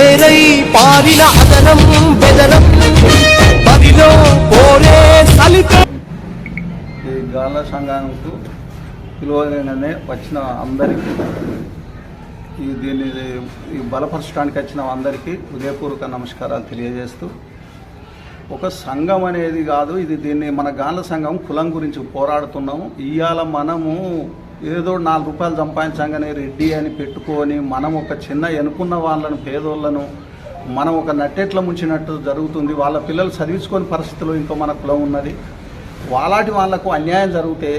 ஏரை பாரில அதரம் பெதரம் பதிலோ போரே. ఈ గాల సంఘానికి వచ్చిన అందరికీ ఈ దీన్ని ఈ బలపరచడానికి వచ్చిన అందరికీ హృదయపూర్వక నమస్కారాలు తెలియజేస్తూ ఒక సంఘం అనేది కాదు ఇది దీన్ని మన గాండ్ల సంఘం కులం గురించి పోరాడుతున్నాము. ఇవాళ మనము ఏదో నాలుగు రూపాయలు సంపాదించగానే రెడ్డి అని పెట్టుకొని మనం ఒక చిన్న ఎనుకున్న వాళ్ళను పేదోళ్ళను మనం ఒక నట్టెట్ల ముంచినట్టు జరుగుతుంది. వాళ్ళ పిల్లలు చదివించుకొని పరిస్థితిలో ఇంకో మన కులం ఉన్నది. వాళ్ళటి వాళ్ళకు అన్యాయం జరిగితే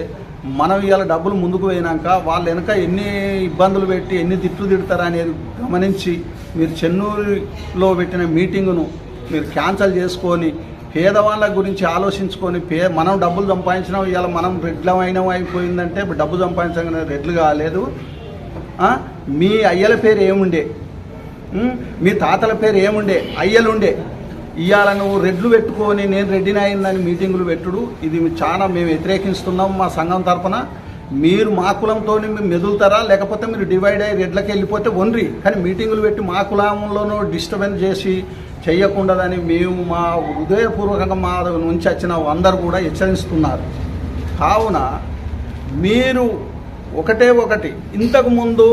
మనం ఇవాళ డబ్బులు ముందుకు పోయినాక వాళ్ళు వెనక ఎన్ని ఇబ్బందులు పెట్టి ఎన్ని తిట్లు తిడతారు అనేది గమనించి మీరు చెన్నూరులో పెట్టిన మీటింగును మీరు క్యాన్సల్ చేసుకొని పేదవాళ్ళ గురించి ఆలోచించుకొని పే మనం డబ్బులు సంపాదించినాం ఇవాళ మనం రెడ్లమైనం అయిపోయిందంటే డబ్బు సంపాదించగానే రెడ్లు కాలేదు. మీ అయ్యల పేరు ఏముండే? మీ తాతల పేరు ఏముండే? అయ్యలుండే. ఇవాళ నువ్వు రెడ్లు పెట్టుకొని నేను రెడ్డిని అయిందని మీటింగులు పెట్టుడు. ఇది చాలా మేము వ్యతిరేకిస్తున్నాం మా సంఘం తరఫున మీరు మా కులంతో మేము మెదులుతారా? లేకపోతే మీరు డివైడ్ అయ్యి రెడ్లకి వెళ్ళిపోతే ఒన్రి. కానీ మీటింగులు పెట్టి మా కులంలోనూ డిస్టర్బెన్స్ చేసి చెయ్యకూడదని మేము మా హృదయపూర్వకంగా మా నుంచి వచ్చిన అందరు కూడా హెచ్చరిస్తున్నారు. కావున మీరు ఒకటే ఒకటి ఇంతకుముందు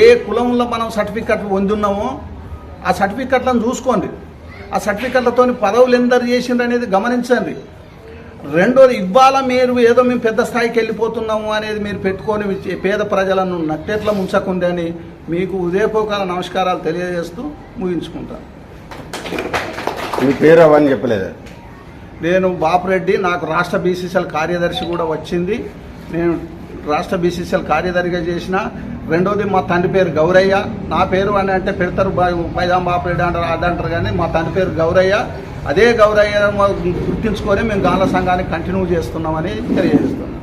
ఏ కులంలో మనం సర్టిఫికెట్లు పొందున్నామో ఆ సర్టిఫికెట్లను చూసుకోండి. ఆ సర్టిఫికెట్లతో పదవులు ఎందరు చేసిండ్రు అనేది గమనించండి. రెండోది ఇవాళ మీరు ఏదో మేము పెద్ద స్థాయికి వెళ్ళిపోతున్నాము అనేది మీరు పెట్టుకొని పేద ప్రజలను నట్టేట్ల ముంచకుంది అని మీకు ఉదయపూర్వక నమస్కారాలు తెలియజేస్తూ ముగించుకుంటాను మీ పేరు అవన్నీ చెప్పలేదు? నేను బాపురెడ్డి నాకు రాష్ట్ర బీసీసీఎల్ కార్యదర్శి కూడా వచ్చింది. నేను రాష్ట్ర బీసీసీఎల్ కార్యదర్శిగా చేసిన రెండోది మా తండ్రి పేరు గౌరయ్య. నా పేరు అని అంటే పెడతారు బా- పైదాం అంటారు అదంటారు అంటారు కానీ మా తండ్రి పేరు గౌరయ్య. అదే గౌరయ్య గుర్తించుకొని మేము గాన సంఘాన్ని కంటిన్యూ చేస్తున్నామని తెలియజేస్తున్నాం.